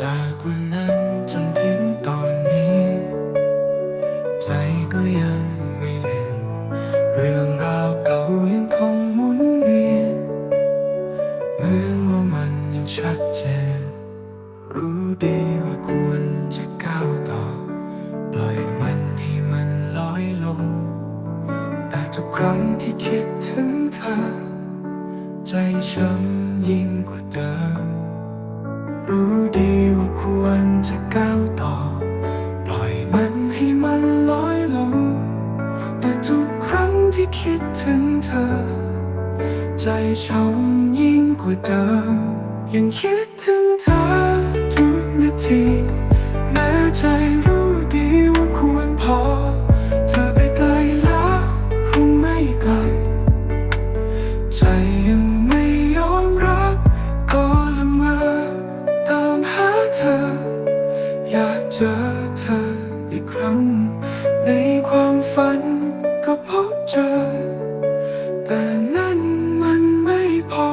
จากวันนั้นจนถึงตอนนี้ ใจก็ยังไม่ลืมเรื่องราวเก่ายังคงหมุนเวียนเหมือนว่ามันยังชัดเจน รู้ดีว่าควรจะก้าวต่อ ปล่อยมันให้มันลอยลง แต่ทุกครั้งที่คิดถึงเธอ ใจช้ำยิ่งกว่าเดิม ก้าวต่อ ปล่อยมันให้มันลอยลง แต่ทุกครั้งที่คิดถึงเธอ ใจช้ำยิ่งกว่าเดิม ยังคิดถึงเธอ เจอเธออีกครั้ง ในความฝันก็พบเจอ แต่นั่นมันไม่พอ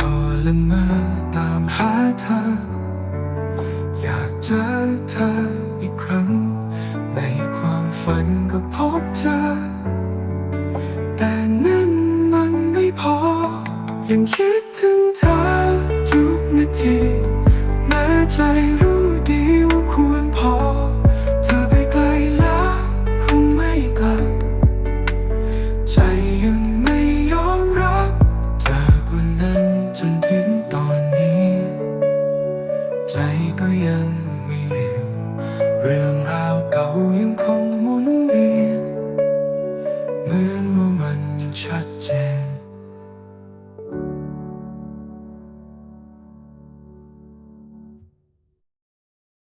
ก็ละเมอตามหาเธอ ครั้ง ในความฝันก็พบเจอ แต่นั่นมันไม่พอ ยังคิดถึงเธอทุกนาที แม้ใจรู้ดีว่าควรพอ เธอไปไกลแล้วคงไม่กลับ ใจยังไม่ยอมรับจากวันนั้นจนถึงตอนนี้ ใจก็ยัง เรื่องราวเก่ายังคงหมุนเวียนเหมือนว่ามันยังชัดเจน